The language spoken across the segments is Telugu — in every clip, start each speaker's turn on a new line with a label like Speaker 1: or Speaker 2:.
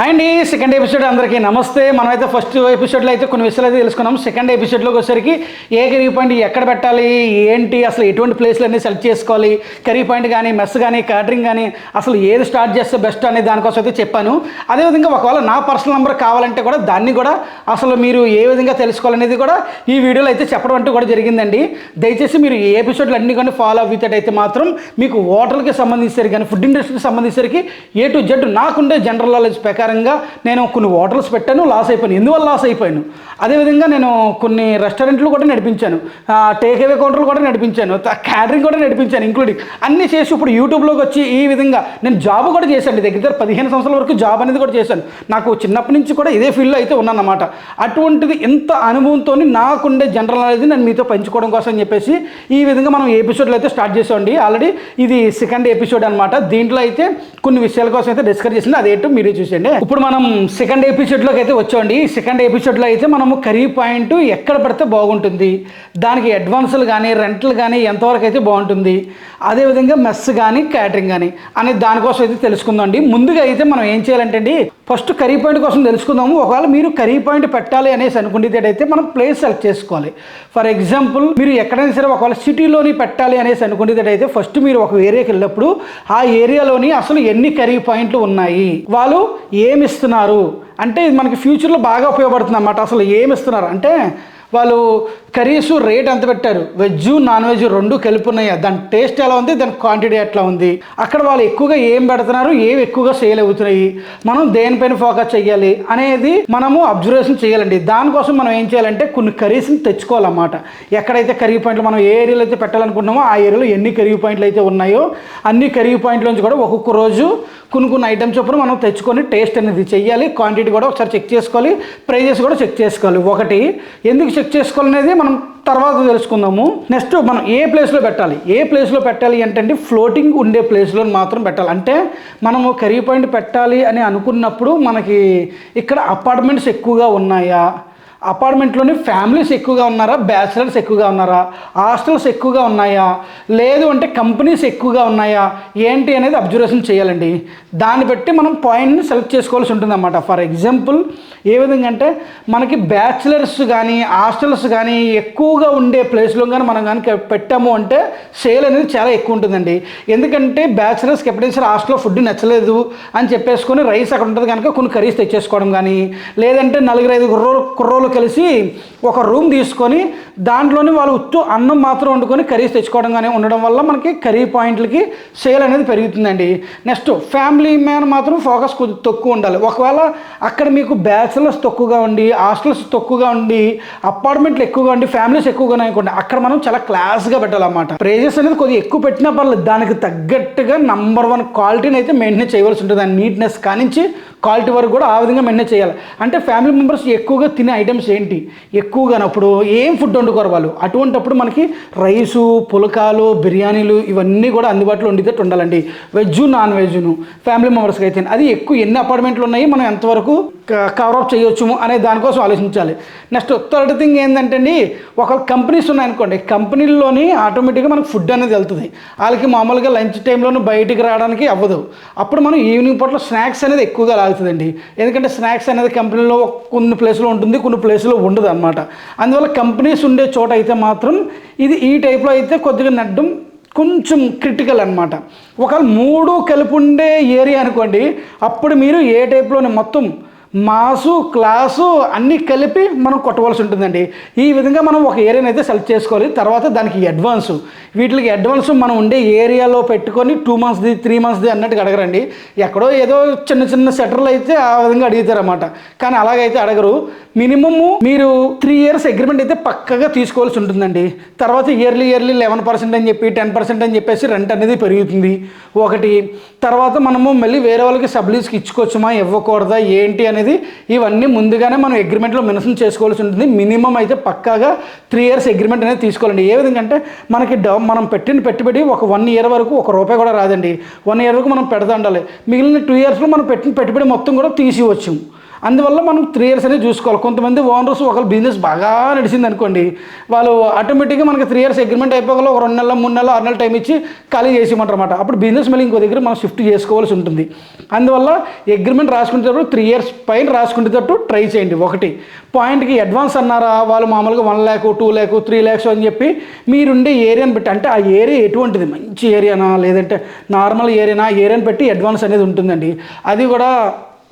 Speaker 1: హాయ్ ఈ సెకండ్ ఎపిసోడ్ అందరికీ నమస్తే. మనమైతే ఫస్ట్ ఎపిసోడ్లో అయితే కొన్ని విషయాలు అయితే తెలుసుకున్నాం. సెకండ్ ఎపిసోడ్లోకి వచ్చేసరికి ఏ కర్రీ పాయింట్ ఎక్కడ పెట్టాలి ఏంటి అసలు ఎటువంటి ప్లేస్లు అన్ని సెలెక్ట్ చేసుకోవాలి కర్రీ పాయింట్ కానీ మెస్ కానీ క్యాటరింగ్ కానీ అసలు ఏది స్టార్ట్ చేస్తే బెస్ట్ అనే దానికోసం అయితే చెప్పాను. అదేవిధంగా ఒకవేళ నా పర్సనల్ నెంబర్ కావాలంటే కూడా దాన్ని కూడా అసలు మీరు ఏ విధంగా తెలుసుకోవాలనేది కూడా ఈ వీడియోలో అయితే చెప్పడం అంటూ కూడా జరిగిందండి. దయచేసి మీరు ఈ ఎపిసోడ్లు అన్ని కానీ ఫాలో అవుతాడైతే మాత్రం మీకు హోటల్కి సంబంధించేసరికి కానీ ఫుడ్ ఇండస్ట్రీకి సంబంధించేసరికి ఏ టు జెడ్ నాకుండే జనరల్ నాలెడ్జ్ ప్రకారంగా నేను కొన్ని హోటల్స్ పెట్టాను లాస్ అయిపోయాను. ఎందువల్ల లాస్ అయిపోయాను? అదేవిధంగా నేను కొన్ని రెస్టారెంట్లు కూడా నడిపించాను. టేక్ అవే కౌంటర్లు కూడా నడిపించాను. క్యాటరింగ్ కూడా నడిపించాను ఇంక్లూడింగ్ అన్నీ చేసి ఇప్పుడు యూట్యూబ్లోకి వచ్చి ఈ విధంగా నేను జాబ్ కూడా చేశాను. దగ్గర దగ్గర పదిహేను సంవత్సరాల వరకు జాబ్ అనేది కూడా చేశాను. నాకు చిన్నప్పటి నుంచి కూడా ఇదే ఫీల్డ్లో అయితే ఉన్నానన్నమాట. అటువంటిది ఎంత అనుభవంతో నాకుండే జనరల్ నాలెడ్జ్ నేను మీతో పంచుకోవడం కోసం అని చెప్పేసి ఈ విధంగా మనం ఎపిసోడ్లో అయితే స్టార్ట్ చేసామండి. ఆల్రెడీ ఇది సెకండ్ ఎపిసోడ్ అనమాట దీంట్లో అయితే కొన్ని విషయాల కోసం అయితే డిస్కస్ చేసింది. అదేంటో మీరే చూసేయండి. ఇప్పుడు మనం సెకండ్ ఎపిసోడ్లోకి అయితే వచ్చామండి. సెకండ్ ఎపిసోడ్లో అయితే మనము కరీ పాయింట్ ఎక్కడ పడితే బాగుంటుంది. దానికి అడ్వాన్సులు కానీ రెంట్లు కానీ ఎంతవరకు అయితే బాగుంటుంది. అదేవిధంగా మెస్ కానీ క్యాటరింగ్ కానీ అనే దానికోసం అయితే తెలుసుకుందామండి ముందుగా అయితే మనం ఏం చేయాలంటే అండి ఫస్ట్ కర్రీ పాయింట్ కోసం తెలుసుకుందాము. ఒకవేళ మీరు కరీ పాయింట్ పెట్టాలి అనేసి అనుకునేటైతే మనం ప్లేస్ సెలెక్ట్ చేసుకోవాలి. ఫర్ ఎగ్జాంపుల్ మీరు ఎక్కడైనా సరే ఒకవేళ సిటీలోని పెట్టాలి అనేసి అనుకునేటైతే ఫస్ట్ మీరు ఒక ఏరియాకి వెళ్ళినప్పుడు ఆ ఏరియాలోని అసలు ఎన్ని కరీ పాయింట్లు ఉన్నాయి? వాళ్ళు ఇస్తున్నారు అంటే ఇది మనకి ఫ్యూచర్లో బాగా ఉపయోగపడుతుంది అన్నమాట అసలు ఏమిస్తున్నారు? అంటే వాళ్ళు కర్రీస్ రేట్ ఎంత పెట్టారు? వెజ్ నాన్ వెజ్ రెండు కలిపి ఉన్నాయా దాని టేస్ట్ ఎలా ఉంది? దాని క్వాంటిటీ ఎట్లా ఉంది? అక్కడ వాళ్ళు ఎక్కువగా ఏం పెడుతున్నారు? ఏవి ఎక్కువగా సేల్ అవుతున్నాయి? మనం దేనిపైన ఫోకస్ చేయాలి అనేది మనము అబ్జర్వేషన్ చేయాలండి దానికోసం మనం ఏం చేయాలంటే కొన్ని కర్రీస్ని తెచ్చుకోవాలన్నమాట. ఎక్కడైతే కర్రీ పాయింట్లు మనం ఏ ఏరియాలో అయితే పెట్టాలనుకుంటున్నామో ఆ ఏరియాలో ఎన్ని కర్రీ పాయింట్లు అయితే ఉన్నాయో అన్ని కర్రీ పాయింట్ల నుంచి కూడా ఒక్కొక్క రోజు కొన్ని కొన్ని ఐటమ్స్ చొప్పున మనం తెచ్చుకొని టేస్ట్ అనేది చెయ్యాలి. క్వాంటిటీ కూడా ఒకసారి చెక్ చేసుకోవాలి. ప్రైజెస్ కూడా చెక్ చేసుకోవాలి. ఒకటి ఎందుకు చెక్ చేసుకోవాలనేది మనం తర్వాత తెలుసుకుందాము. నెక్స్ట్ మనం ఏ ప్లేస్లో పెట్టాలి? ఏ ప్లేస్లో పెట్టాలి అంటే ఫ్లోటింగ్ ఉండే ప్లేస్లో మాత్రం పెట్టాలి. అంటే మనము కర్రీ పాయింట్ పెట్టాలి అని అనుకున్నప్పుడు మనకి ఇక్కడ అపార్ట్మెంట్స్ ఎక్కువగా ఉన్నాయా? అపార్ట్మెంట్లోని ఫ్యామిలీస్ ఎక్కువగా ఉన్నారా? బ్యాచిలర్స్ ఎక్కువగా ఉన్నారా? హాస్టల్స్ ఎక్కువగా ఉన్నాయా? లేదు అంటే కంపెనీస్ ఎక్కువగా ఉన్నాయా? ఏంటి అనేది అబ్జర్వేషన్ చేయాలండి. దాన్ని బట్టి మనం పాయింట్ని సెలెక్ట్ చేసుకోవాల్సి ఉంటుందన్నమాట. ఫర్ ఎగ్జాంపుల్ ఏ విధంగా అంటే మనకి బ్యాచిలర్స్ కానీ హాస్టల్స్ కానీ ఎక్కువగా ఉండే ప్లేస్లో కానీ మనం కానీ పెట్టాము అంటే సేల్ అనేది చాలా ఎక్కువ ఉంటుందండి. ఎందుకంటే బ్యాచిలర్స్కి ఎప్పుడైనా సరే హాస్టల్లో ఫుడ్ నచ్చలేదు అని చెప్పేసుకొని రైస్ అక్కడ ఉంటుంది కనుక కొన్ని కర్రీస్ తెచ్చేసుకోవడం కానీ లేదంటే నలుగురు ఐదు కుర్రోలు కుర్రోలు కలిసి ఒక రూమ్ తీసుకొని దాంట్లోనే వాళ్ళు ఉత్తు అన్నం మాత్రం వండుకొని కర్రీస్ తెచ్చుకోవడం కానీ ఉండడం వల్ల మనకి కర్రీ పాయింట్లకి సేల్ అనేది పెరుగుతుందండి. నెక్స్ట్ ఫ్యామిలీ మ్యాన్ మాత్రం ఫోకస్ కొద్దిగా తక్కువ ఉండాలి. ఒకవేళ అక్కడ మీకు బ్యాచిలర్స్ తక్కువగా ఉండి హాస్టల్స్ తక్కువగా ఉండి అపార్ట్మెంట్లు ఎక్కువగా ఉండి ఫ్యామిలీస్ ఎక్కువగా అనుకోండి అక్కడ మనం చాలా క్లాస్గా పెట్టాలన్నమాట. ప్రైజెస్ అనేది కొద్దిగా ఎక్కువ పెట్టినా పర్లేదు దానికి తగ్గట్టుగా నంబర్ వన్ క్వాలిటీని అయితే మెయింటైన్ చేయవలసి ఉంటుంది. దాని నీట్నెస్ కానించి క్వాలిటీ వరకు కూడా ఆ విధంగా మెయింటైన్ చేయాలి. అంటే ఫ్యామిలీ మెంబర్స్ ఎక్కువగా తినే ఐటమ్స్ ఏంటి? ఎక్కువగానప్పుడు ఏం ఫుడ్ వండుకోరు వాళ్ళు. అటువంటప్పుడు మనకి రైసు పులకాలు బిర్యానీలు ఇవన్నీ కూడా అందుబాటులో ఉండేటట్టు ఉండాలండి. వెజ్ నాన్ వెజ్ను ఫ్యామిలీ మెంబర్స్కి అయితే. అది ఎక్కువ ఎన్ని అపార్ట్మెంట్లు ఉన్నాయి మనం ఎంతవరకు కవర్ అప్ చేయొచ్చు అనే దానికోసం ఆలోచించాలి. నెక్స్ట్ థర్డ్ థింగ్ ఏంటంటే అండి ఒక కంపెనీస్ ఉన్నాయనుకోండి కంపెనీల్లోని ఆటోమేటిక్గా మనకు ఫుడ్ అనేది వెళ్తుంది. వాళ్ళకి మామూలుగా లంచ్ టైంలోనూ బయటికి రావడానికి అవ్వదు. అప్పుడు మనం ఈవినింగ్ పూట స్నాక్స్ అనేది ఎక్కువగా లాగుతుందండి. ఎందుకంటే స్నాక్స్ అనేది కంపెనీలో కొన్ని ప్లేస్లో ఉంటుంది కొన్ని ప్లేస్లో ఉండదు అనమాట అందువల్ల కంపెనీస్ ఉండే చోట అయితే మాత్రం ఇది ఈ టైప్లో అయితే కొద్దిగా నడ్డం కొంచెం క్రిటికల్ అనమాట ఒకవేళ మూడు కలిపి ఉండే ఏరియా అనుకోండి అప్పుడు మీరు ఏ టైప్లోనే మొత్తం మాసు క్లాసు అన్నీ కలిపి మనం కొట్టవలసి ఉంటుందండి. ఈ విధంగా మనం ఒక ఏరియాని అయితే సెలెక్ట్ చేసుకోవాలి. తర్వాత దానికి అడ్వాన్స్. వీటికి అడ్వాన్స్ మనం ఉండే ఏరియాలో పెట్టుకొని టూ మంత్స్ది త్రీ మంత్స్ది అన్నట్టుగా అడగరండి. ఎక్కడో ఏదో చిన్న చిన్న సెటర్లు అయితే ఆ విధంగా అడుగుతారన్నమాట. కానీ అలాగైతే అడగరు. మినిమము మీరు త్రీ ఇయర్స్ అగ్రిమెంట్ అయితే పక్కగా తీసుకోవాల్సి ఉంటుందండి. తర్వాత ఇయర్లీ ఇయర్లీ లెవెన్ పర్సెంట్ అని చెప్పి టెన్ పర్సెంట్ అని చెప్పేసి రెంట్ అనేది పెరుగుతుంది. ఒకటి తర్వాత మనము మళ్ళీ వేరే వాళ్ళకి సబ్లీస్కి ఇచ్చుకోవచ్చుమా? ఇవ్వకూడదా? ఏంటి అని అనేది ఇవన్నీ ముందుగానే మనం అగ్రిమెంట్లో మెన్షన్ చేసుకోవాల్సి ఉంటుంది. మినిమం అయితే పక్కాగా త్రీ ఇయర్స్ అగ్రిమెంట్ అనేది తీసుకోవాలండి. ఏ విధంగా అంటే మనకి డౌ మనం పెట్టిన పెట్టుబడి ఒక వన్ ఇయర్ వరకు ఒక రూపాయి కూడా రాదండి. వన్ ఇయర్ వరకు మనం పెడతా ఉండాలి. మిగిలిన టూ ఇయర్స్లో మనం పెట్టిన పెట్టుబడి మొత్తం కూడా తీసివచ్చు అందువల్ల మనం త్రీ ఇయర్స్ అనేది చూసుకోవాలి. కొంతమంది ఓనర్స్ ఒకళ్ళు బిజినెస్ బాగా నడిచింది అనుకోండి వాళ్ళు ఆటోమేటిక్గా మనకి త్రీ ఇయర్స్ అగ్రిమెంట్ అయిపోగల ఒక రెండు నెలల మూడు నెలలు ఆరు నెలల టైం ఇచ్చి ఖాళీ చేసేయమంటారన్నమాట అప్పుడు బిజినెస్ మళ్ళీ ఇంకో దగ్గర మనం షిఫ్ట్ చేసుకోవాల్సి ఉంటుంది. అందువల్ల అగ్రిమెంట్ రాసుకునేటప్పుడు త్రీ ఇయర్స్ పైన రాసుకునేటట్టు ట్రై చేయండి. ఒకటి పాయింట్కి అడ్వాన్స్ అన్నారా? వాళ్ళు మామూలుగా one lakh two lakh three lakhs అని చెప్పి మీరుండే ఏరియాని బట్టి అంటే ఆ ఏరియా ఎటువంటిది? మంచి ఏరియానా లేదంటే నార్మల్ ఏరియానా ఏరియాని బట్టి అడ్వాన్స్ అనేది ఉంటుందండి. అది కూడా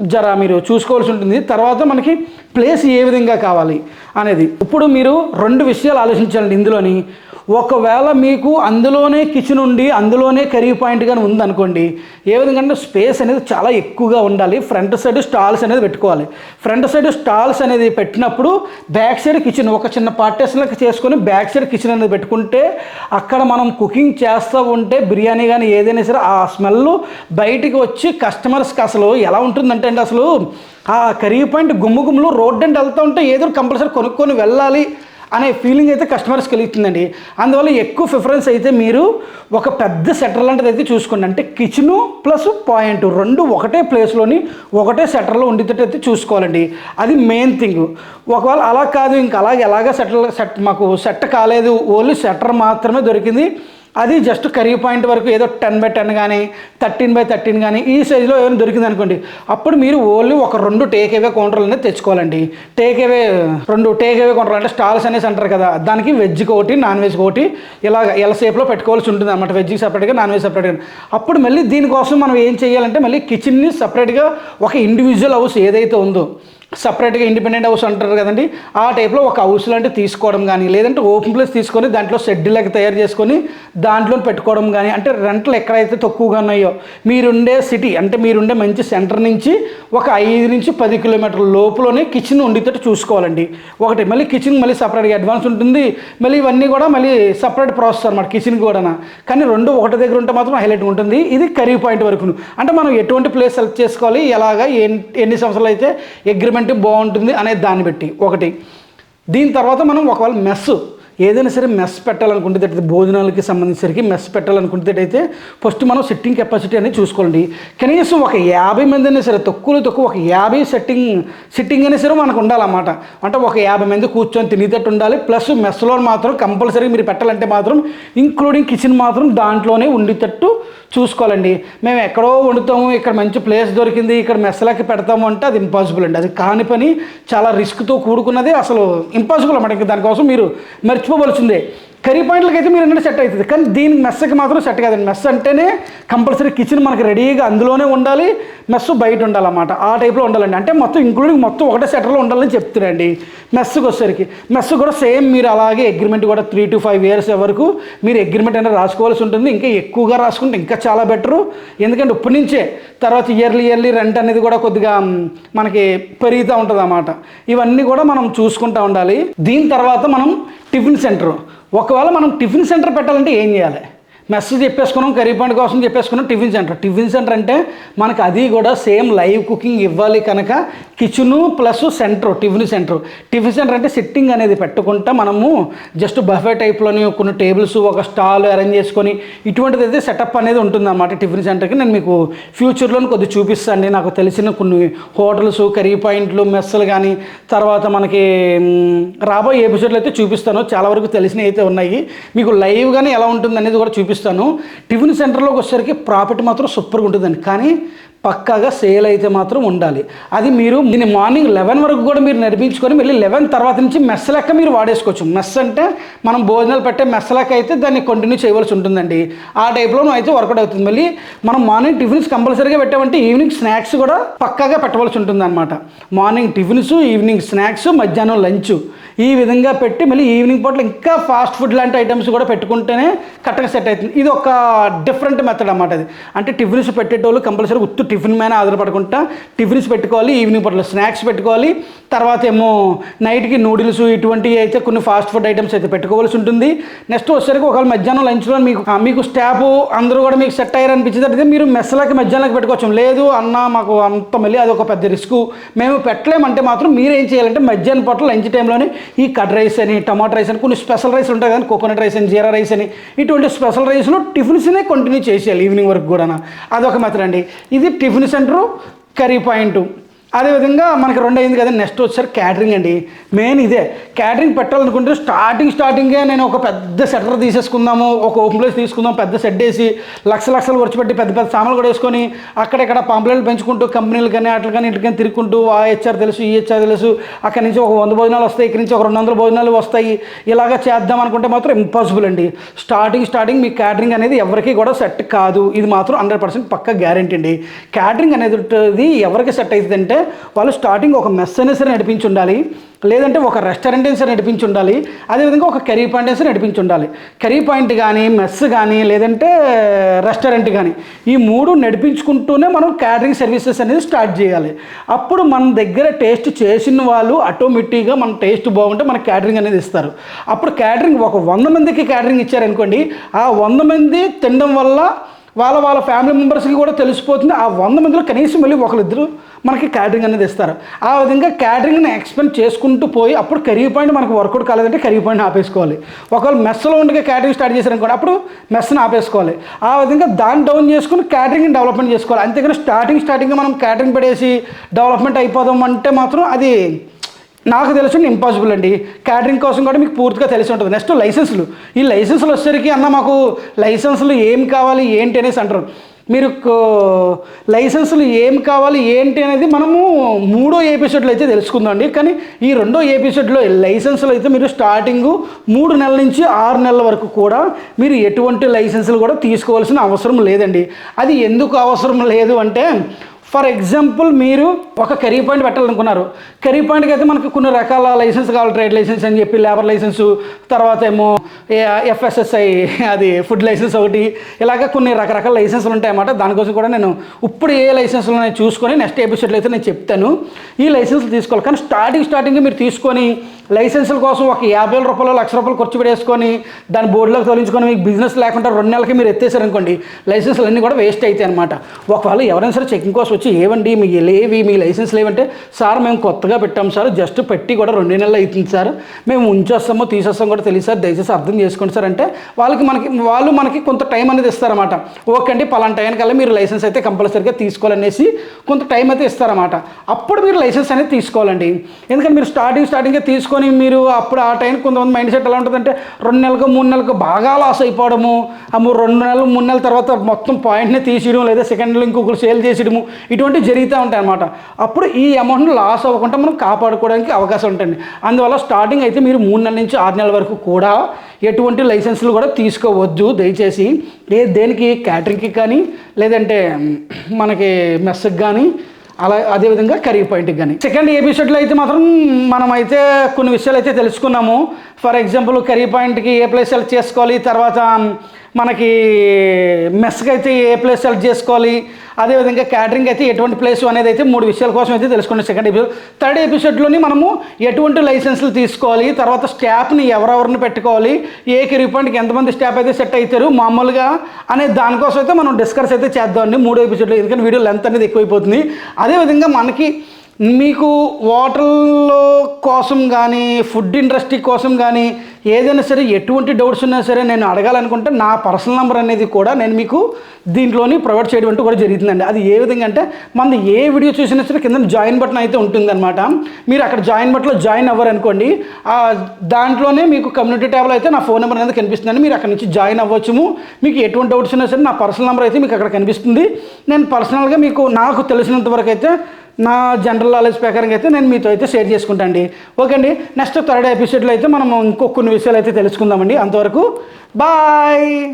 Speaker 1: జరా మీరు చూసుకోవాల్సి ఉంటుంది. తర్వాత మనకి ప్లేస్ ఏ విధంగా కావాలి అనేది. ఇప్పుడు మీరు రెండు విషయాలు ఆలోచించాలండి ఇందులోని. ఒకవేళ మీకు అందులోనే కిచెన్ ఉండి అందులోనే కర్రీ పాయింట్ కానీ ఉందనుకోండి ఏ విధంగా అంటే స్పేస్ అనేది చాలా ఎక్కువగా ఉండాలి. ఫ్రంట్ సైడ్ స్టాల్స్ అనేది పెట్టుకోవాలి. ఫ్రంట్ సైడ్ స్టాల్స్ అనేది పెట్టినప్పుడు బ్యాక్ సైడ్ కిచెన్ ఒక చిన్న పార్టేషన్లకు చేసుకొని బ్యాక్ సైడ్ కిచెన్ అనేది పెట్టుకుంటే అక్కడ మనం కుకింగ్ చేస్తూ ఉంటే బిర్యానీ కానీ ఏదైనా సరే ఆ స్మెల్ బయటికి వచ్చి కస్టమర్స్కి అసలు ఎలా ఉంటుందంటే అండి అసలు ఆ కర్రీ పాయింట్ గుమ్ము గుమ్ములు రోడ్ అంటే వెళ్తూ ఉంటే ఏదో కంపల్సరీ కొనుక్కొని వెళ్ళాలి. అనే ఫీలింగ్ అయితే కస్టమర్స్ కలుగుతుందండి అందువల్ల ఎక్కువ ప్రిఫరెన్స్ అయితే మీరు ఒక పెద్ద సెటర్ లాంటిది అయితే చూసుకోండి. అంటే కిచెను ప్లస్ పాయింట్ రెండు ఒకటే ప్లేస్లోని ఒకటే సెటర్లో ఉండేటట్టు అయితే చూసుకోవాలండి. అది మెయిన్ థింగ్ ఒకవేళ అలా కాదు ఇంకా అలాగే ఎలాగ సెటర్ సెట్ మాకు సెట్ కాలేదు ఓన్లీ సెటర్ మాత్రమే దొరికింది. అది జస్ట్ కర్రీ పాయింట్ వరకు ఏదో టెన్ బై టెన్ కానీ థర్టీన్ బై థర్టీన్ కానీ ఈ సైజులో ఏమైనా దొరికింది అనుకోండి అప్పుడు మీరు ఓన్లీ ఒక రెండు టేక్ అవే కౌంటర్లు అనేది తెచ్చుకోవాలండి. టేక్ అవే రెండు టేక్ అవే కౌంటర్లు అంటే స్టాల్స్ అనేసి అంటారు కదా దానికి వెజ్కి ఒకటి నాన్ వెజ్ ఒకటి ఇలా ఎల షేప్లో పెట్టుకోవాల్సి ఉంటుంది అనమాట వెజ్కి సపరేట్గా నాన్ వెజ్ సపరేట్గా అప్పుడు మళ్ళీ దీనికోసం మనం ఏం చేయాలంటే మళ్ళీ కిచెన్ని సపరేట్గా ఒక ఇండివిజువల్ హౌస్ ఏదైతే ఉందో సపరేట్గా ఇండిపెండెంట్ హౌస్ అంటారు కదండి. ఆ టైప్లో ఒక హౌస్ లాంటివి తీసుకోవడం కానీ లేదంటే ఓపెన్ ప్లేస్ తీసుకొని దాంట్లో షెడ్ లాగా తయారు చేసుకొని దాంట్లో పెట్టుకోవడం కానీ అంటే రెంట్లు ఎక్కడైతే తక్కువగా ఉన్నాయో మీరుండే సిటీ అంటే మీరుండే మంచి సెంటర్ నుంచి ఒక ఐదు నుంచి పది కిలోమీటర్ల లోపలనే కిచెన్ ఉండేటట్టు చూసుకోవాలండి. ఒకటి మళ్ళీ కిచెన్ మళ్ళీ సపరేట్గా అడ్వాన్స్ ఉంటుంది. మళ్ళీ ఇవన్నీ కూడా మళ్ళీ సపరేట్ ప్రాసెస్ అనమాట కిచెన్ కూడా కానీ రెండు ఒకటి దగ్గర ఉంటే మాత్రం హైలైట్ ఉంటుంది. ఇది కర్రీ పాయింట్ వరకు అంటే మనం ఎటువంటి ప్లేస్ సెలెక్ట్ చేసుకోవాలి ఎలాగా ఎన్ని సంవత్సరాలు అయితే అగ్రిమెంట్ బాగుంటుంది అనే దాన్ని బట్టి ఒకటి. దీని తర్వాత మనం ఒకవేళ మెస్ ఏదైనా సరే మెస్ పెట్టాలనుకుంటే భోజనాలకి సంబంధించరికి మెస్ పెట్టాలనుకుంటేటైతే ఫస్ట్ మనం సిట్టింగ్ కెపాసిటీ అనేది చూసుకోండి కనీసం ఒక యాభై మంది అయినా సరే తక్కువలో తక్కువ ఒక యాభై సెట్టింగ్ సిట్టింగ్ అయినా సరే మనకు ఉండాలన్నమాట. అంటే ఒక యాభై మంది కూర్చొని తినేటట్టు ఉండాలి. ప్లస్ మెస్లో మాత్రం కంపల్సరీ మీరు పెట్టాలంటే మాత్రం ఇంక్లూడింగ్ కిచెన్ మాత్రం దాంట్లోనే ఉండేటట్టు చూసుకోవాలండి. మేము ఎక్కడో వండుతాము ఇక్కడ మంచి ప్లేస్ దొరికింది ఇక్కడ మెస్సలకి పెడతాము అంటే అది ఇంపాసిబుల్ అండి. అది కాని పని చాలా రిస్క్తో కూడుకున్నది అసలు ఇంపాసిబుల్ అన్నమాట. ఇంకా దానికోసం మీరు మరి మర్చిపోవలసిందే. కర్రీ పాయింట్లకి అయితే మీరు ఏంటంటే సెట్ అవుతుంది. కానీ దీనికి మెస్సకి మాత్రం సెట్ కాదండి మెస్ అంటేనే కంపల్సరీ కిచెన్ మనకి రెడీగా అందులోనే ఉండాలి. మెస్ బయట ఉండాలన్నమాట. ఆ టైప్లో ఉండాలండి. అంటే మొత్తం ఇంక్లూడింగ్ మొత్తం ఒకటే సెటర్లో ఉండాలని చెప్తున్నాండి మెస్కి వచ్చేసరికి. మెస్ కూడా సేమ్ మీరు అలాగే అగ్రిమెంట్ కూడా త్రీ టు ఫైవ్ ఇయర్స్ వరకు మీరు అగ్రిమెంట్ అనేది రాసుకోవాల్సి ఉంటుంది. ఇంకా ఎక్కువగా రాసుకుంటే ఇంకా చాలా బెటరు. ఎందుకంటే ఇప్పటి నుంచే తర్వాత ఇయర్లీ ఇయర్లీ రెంట్ అనేది కూడా కొద్దిగా మనకి పెరుగుతూ ఉంటుంది అన్నమాట ఇవన్నీ కూడా మనం చూసుకుంటూ ఉండాలి. దీని తర్వాత మనం టిఫిన్ సెంటర్. ఒకవేళ మనం టిఫిన్ సెంటర్ పెట్టాలంటే ఏం చేయాలి? మెస్ చెప్పేసుకున్నాం కర్రీ పాయింట్ కోసం చెప్పేసుకున్నాం టిఫిన్ సెంటర్. టిఫిన్ సెంటర్ అంటే మనకు అది కూడా సేమ్ లైవ్ కుకింగ్ ఇవ్వాలి కనుక kitchen plus centre tiffin centre. Tiffin centre అంటే సిట్టింగ్ అనేది పెట్టుకుంటా మనము జస్ట్ బఫే టైప్లోని కొన్ని టేబుల్స్ ఒక స్టాల్ అరేంజ్ చేసుకొని ఇటువంటిది అయితే సెటప్ అనేది ఉంటుందన్నమాట టిఫిన్ సెంటర్కి. నేను మీకు ఫ్యూచర్లో కొద్దిగా చూపిస్తాను నాకు తెలిసిన కొన్ని హోటల్స్ కర్రీ పాయింట్లు మెస్సులు కానీ తర్వాత మనకి రాబోయే ఎపిసోడ్లు అయితే చూపిస్తాను. చాలా వరకు తెలిసినవి అయితే ఉన్నాయి. మీకు లైవ్గానే ఎలా ఉంటుంది అనేది కూడా చూపిస్తాను. టిఫిన్ సెంటర్లోకి వచ్చేసరికి ప్రాఫిట్ మాత్రం సూపర్గా ఉంటుందండి. కానీ పక్కాగా సేల్ అయితే మాత్రం ఉండాలి. అది మీరు దీన్ని మార్నింగ్ లెవెన్ వరకు కూడా మీరు నడిపించుకొని మళ్ళీ లెవెన్ తర్వాత నుంచి మెస్ లెక్క మీరు వాడేసుకోవచ్చు. మెస్ అంటే మనం భోజనాలు పెట్టే మెస్ లెక్క అయితే దాన్ని కంటిన్యూ చేయవలసి ఉంటుందండి. ఆ టైప్లో అయితే వర్కౌట్ అవుతుంది. మళ్ళీ మనం మార్నింగ్ టిఫిన్స్ కంపల్సరీగా పెట్టామంటే ఈవినింగ్ స్నాక్స్ కూడా పక్కాగా పెట్టవలసి ఉంటుంది అనమాట మార్నింగ్ టిఫిన్స్ ఈవినింగ్ స్నాక్స్ మధ్యాహ్నం లంచ్. ఈ విధంగా పెట్టి మళ్ళీ ఈవినింగ్ పూట ఇంకా ఫాస్ట్ ఫుడ్ లాంటి ఐటమ్స్ కూడా పెట్టుకుంటేనే కరెక్ట్గా సెట్ అవుతుంది. ఇది ఒక డిఫరెంట్ మెథడ్ అన్నమాట అది. అంటే టిఫిన్స్ పెట్టేటోళ్ళు కంపల్సరీ ఉత్తు టిఫిన్ మీద ఆధారపడకుండా టిఫిన్స్ పెట్టుకోవాలి ఈవినింగ్ పూటలో స్నాక్స్ పెట్టుకోవాలి తర్వాత ఏమో నైట్కి నూడిల్స్ ఇటువంటివి అయితే కొన్ని ఫాస్ట్ ఫుడ్ ఐటమ్స్ అయితే పెట్టుకోవాల్సి ఉంటుంది. నెక్స్ట్ వచ్చేసరికి ఒకవేళ మధ్యాహ్నం లంచ్లో మీకు మీకు స్టాఫ్ అందరూ కూడా మీకు సెట్ అయ్యారు అనిపించింది అయితే మీరు మెస్సలకి మధ్యాహ్నానికి పెట్టుకోవచ్చు. లేదు అన్న మాకు అంత మళ్ళీ అది ఒక పెద్ద రిస్క్. మేము పెట్టలేమంటే మాత్రం మీరు ఏం చేయాలంటే మధ్యాహ్నం పూట లంచ్ టైంలోనే ఈ కట్ రైస్ అని టమాటో రైస్ అని కొన్ని స్పెషల్ రైస్ ఉంటాయి కానీ కోకోనట్ రైస్ అని జీరా రైస్ అని ఇటువంటి స్పెషల్ రైస్లో టిఫిన్స్నే కంటిన్యూ చేసేయాలి ఈవినింగ్ వరకు కూడా అదొక మెథడ్ అండి. ఇది టిఫిన్ సెంటరు కర్రీ పాయింట్. అదేవిధంగా మనకి రెండు అయింది కదా నెక్స్ట్ వచ్చారు క్యాటరింగ్ అండి. మెయిన్ ఇదే. క్యాటరింగ్ పెట్టాలనుకుంటే స్టార్టింగ్ స్టార్టింగే నేను ఒక పెద్ద సెటర్ తీసేసుకుందాము ఒక ఓపెన్ ప్లేస్ తీసుకుందాం పెద్ద సెట్ వేసి లక్ష లక్షలు ఖర్చు పెట్టి పెద్ద పెద్ద సామాన్లు కూడా వేసుకొని అక్కడెక్కడ పాంప్లెట్లు పెంచుకుంటూ కంపెనీలు కానీ అట్లా కానీ ఇట్లా తిరుగుకుంటూ ఆ హెచ్ఆర్ తెలుసు ఈ హెచ్ఆర్ తెలుసు అక్కడి నుంచి ఒక వంద భోజనాలు వస్తాయి ఇక్కడి నుంచి ఒక రెండు వందల భోజనాలు వస్తాయి ఇలాగా చేద్దాం అనుకుంటే మాత్రం ఇంపాసిబుల్ అండి. స్టార్టింగ్ స్టార్టింగ్ మీ క్యాటరింగ్ అనేది ఎవరికి కూడా సెట్ కాదు. ఇది మాత్రం హండ్రెడ్ పర్సెంట్ పక్క గ్యారెంటీ అండి. క్యాటరింగ్ అనేది ఎవరికి సెట్ అవుతుందంటే వాళ్ళు స్టార్టింగ్ ఒక మెస్ అయినా సరే నడిపించి ఉండాలి లేదంటే ఒక రెస్టారెంట్ అయినా సరే నడిపించి ఉండాలి అదేవిధంగా ఒక కెరీ పాయింట్ అయినా సరే నడిపించి ఉండాలి కెరీ పాయింట్ కానీ మెస్ కానీ లేదంటే రెస్టారెంట్ కానీ ఈ మూడు నడిపించుకుంటూనే మనం క్యాటరింగ్ సర్వీసెస్ అనేది స్టార్ట్ చేయాలి. అప్పుడు మన దగ్గర టేస్ట్ చేసిన వాళ్ళు ఆటోమేటిక్గా మన టేస్ట్ బాగుంటే మన క్యాటరింగ్ అనేది ఇస్తారు. అప్పుడు క్యాటరింగ్ ఒక వంద మందికి క్యాటరింగ్ ఇచ్చారనుకోండి ఆ వంద మంది తినడం వల్ల వాళ్ళ వాళ్ళ ఫ్యామిలీ మెంబర్స్కి కూడా తెలిసిపోతుంది. ఆ వంద మందిలో కనీసం వెళ్ళి ఒకరిద్దరు మనకి క్యాటరింగ్ అనేది ఇస్తారు. ఆ విధంగా క్యాటరింగ్ని ఎక్స్పెండ్ చేసుకుంటూ పోయి అప్పుడు కరీ పాయింట్ మనకు వర్కౌట్ కాలేదంటే కరిగి పాయింట్ ఆపేసుకోవాలి. ఒకవేళ మెస్లో ఉండగా క్యాటరింగ్ స్టార్ట్ చేశారనుకోండి అప్పుడు మెస్ని ఆపేసుకోవాలి. ఆ విధంగా దాన్ని డౌన్ చేసుకుని క్యాటరింగ్ డెవలప్మెంట్ చేసుకోవాలి. అంతేకాని స్టార్టింగ్ స్టార్టింగ్ మనం క్యాటరింగ్ పడేసి డెవలప్మెంట్ అయిపోదాం అంటే మాత్రం అది నాకు తెలిసి ఇంపాసిబుల్ అండి. క్యాటరింగ్ కోసం కూడా మీకు పూర్తిగా తెలిసి ఉంటుంది. నెక్స్ట్ లైసెన్సులు ఈ లైసెన్స్లు వచ్చేసరికి అన్న మాకు లైసెన్స్లు ఏం కావాలి ఏంటి అనేసి అంటారు. మీరు కో- లైసెన్సులు ఏం కావాలి ఏంటి అనేది మనము మూడో ఎపిసోడ్లో అయితే తెలుసుకుందామండి. కానీ ఈ రెండో ఎపిసోడ్లో లైసెన్సులు అయితే మీరు స్టార్టింగ్ మూడు నెలల నుంచి ఆరు నెలల వరకు కూడా మీరు ఎటువంటి లైసెన్సులు కూడా తీసుకోవాల్సిన అవసరం లేదండి. అది ఎందుకు అవసరం లేదు అంటే ఫర్ ఎగ్జాంపుల్ మీరు ఒక కరీ పాయింట్ పెట్టాలనుకున్నారు. కరీ పాయింట్కి అయితే మనకు కొన్ని రకాల లైసెన్స్ కావాలి ట్రేడ్ లైసెన్స్ అని చెప్పి లేబర్ లైసెన్స్ తర్వాత ఏమో ఎఫ్ఎస్ఎస్ఐ అది ఫుడ్ లైసెన్స్ ఒకటి ఇలాగ కొన్ని రకరకాల లైసెన్సులు ఉంటాయన్నమాట. దానికోసం కూడా నేను ఇప్పుడు ఏ లైసెన్సులు నేను చూసుకొని నెక్స్ట్ ఎపిసోడ్లో అయితే నేను చెప్తాను. ఈ లైసెన్సులు తీసుకోవాలి. కానీ స్టార్టింగ్ స్టార్టింగ్ మీరు తీసుకొని లైసెన్సుల కోసం ఒక యాభై వేల రూపాయలు లక్ష రూపాయలు ఖర్చు పెట్టేసుకొని దాని బోర్డులోకి తొలగించుకొని మీకు బిజినెస్ లేకుండా రెండు నెలలకి మీరు ఎత్తేసారనుకోండి లైసెన్స్లు అన్నీ కూడా వేస్ట్ అవుతాయి అనమాట ఒకవేళ ఎవరైనా సరే చెకింగ్ కోసం వచ్చి ఏవండి మీ లేవి మీ లైసెన్స్ లేవంటే సార్ మేము కొత్తగా పెట్టాం సార్ జస్ట్ పెట్టి కూడా రెండు నెలలు అవుతుంది సార్. మేము ఉంచేస్తామో తీసేస్తాం కూడా తెలియదు సార్. దయచేసి అర్థం చేసుకోండి సార్. అంటే వాళ్ళకి మనకి వాళ్ళు మనకి కొంత టైం అనేది ఇస్తారన్నమాట. ఓకే అండి పలాంటి టైం కల్లా మీరు లైసెన్స్ అయితే కంపల్సరీగా తీసుకోవాలనేసి కొంత టైం అయితే ఇస్తారన్నమాట. అప్పుడు మీరు లైసెన్స్ అనేది తీసుకోవాలండి. ఎందుకంటే మీరు స్టార్టింగ్ స్టార్టింగ్గా తీసుకొని మీరు అప్పుడు ఆ టైం కొంతమంది మైండ్ సెట్ ఎలా ఉంటుందంటే రెండు నెలలకు మూడు నెలలకు బాగా లాస్ అయిపోవడము. ఆ రెండు నెలలు మూడు నెలల తర్వాత మొత్తం పాయింట్ని తీసేయడం లేదా సెకండ్లో ఇంకొకరు సేల్ చేసేయడము. ఇటువంటివి జరుగుతూ ఉంటాయి అనమాట అప్పుడు ఈ అమౌంట్ని లాస్ అవ్వకుండా మనం కాపాడుకోవడానికి అవకాశం ఉంటుంది. అందువల్ల స్టార్టింగ్ అయితే మీరు మూడు నెలల నుంచి ఆరు నెలల వరకు కూడా ఎటువంటి లైసెన్సులు కూడా తీసుకోవద్దు. దయచేసి ఏ దేనికి క్యాటరింగ్కి కానీ లేదంటే మనకి మెస్కి కానీ అలా అదేవిధంగా కర్రీ పాయింట్కి కానీ. సెకండ్ ఎపిసోడ్లో అయితే మాత్రం మనమైతే కొన్ని విషయాలు అయితే తెలుసుకున్నాము. ఫర్ ఎగ్జాంపుల్ కర్రీ పాయింట్కి ఏ ప్లేస్ చేసుకోవాలి తర్వాత మనకి మెస్కి అయితే ఏ ప్లేస్ సెలెక్ట్ చేసుకోవాలి? అదేవిధంగా క్యాటరింగ్ అయితే ఎటువంటి ప్లేస్ అనేది అయితే మూడు విషయాల కోసం అయితే తెలుసుకున్నాం. సెకండ్ ఎపిసోడ్ థర్డ్ ఎపిసోడ్లోని మనము ఎటువంటి లైసెన్స్లు తీసుకోవాలి? తర్వాత స్టాఫ్ని ఎవరెవరిని పెట్టుకోవాలి? ఏ కెరీ పాయింట్కి ఎంతమంది స్టాఫ్ అయితే సెట్ అవుతారు? మామూలుగా అనే దానికోసం అయితే మనం డిస్కస్ అయితే చేద్దామండి మూడో ఎపిసోడ్లో ఎందుకంటే వీడియో లెంత్ అనేది ఎక్కువైపోతుంది. అదేవిధంగా మనకి మీకు హోటల్లో కోసం కానీ ఫుడ్ ఇండస్ట్రీ కోసం కానీ ఏదైనా సరే ఎటువంటి డౌట్స్ ఉన్నా సరే నేను అడగాలనుకుంటే నా పర్సనల్ నెంబర్ అనేది కూడా నేను మీకు దీంట్లోని ప్రొవైడ్ చేయడం అంటూ కూడా జరుగుతుందండి. అది ఏ విధంగా అంటే మనది ఏ వీడియో చూసినా సరే కింద జాయిన్ బటన్ అయితే ఉంటుందన్నమాట. మీరు అక్కడ జాయిన్ బటన్లో జాయిన్ అవ్వరు అనుకోండి దాంట్లోనే మీకు కమ్యూనిటీ ట్యాబ్లో అయితే నా ఫోన్ నెంబర్ అనేది కనిపిస్తుందండి. మీరు అక్కడ నుంచి జాయిన్ అవ్వచ్చుము. మీకు ఎటువంటి డౌట్స్ ఉన్నా సరే నా పర్సనల్ నెంబర్ అయితే మీకు అక్కడ కనిపిస్తుంది. నేను పర్సనల్గా మీకు నాకు తెలిసినంత వరకు అయితే నా జనరల్ నాలెడ్జ్ ప్రకారంగా అయితే నేను మీతో అయితే షేర్ చేసుకుంటా అండి. ఓకే అండి నెక్స్ట్ థర్డ్ ఎపిసోడ్లో అయితే మనం ఇంకొక కొన్ని విషయాలు అయితే తెలుసుకుందామండి. అంతవరకు బాయ్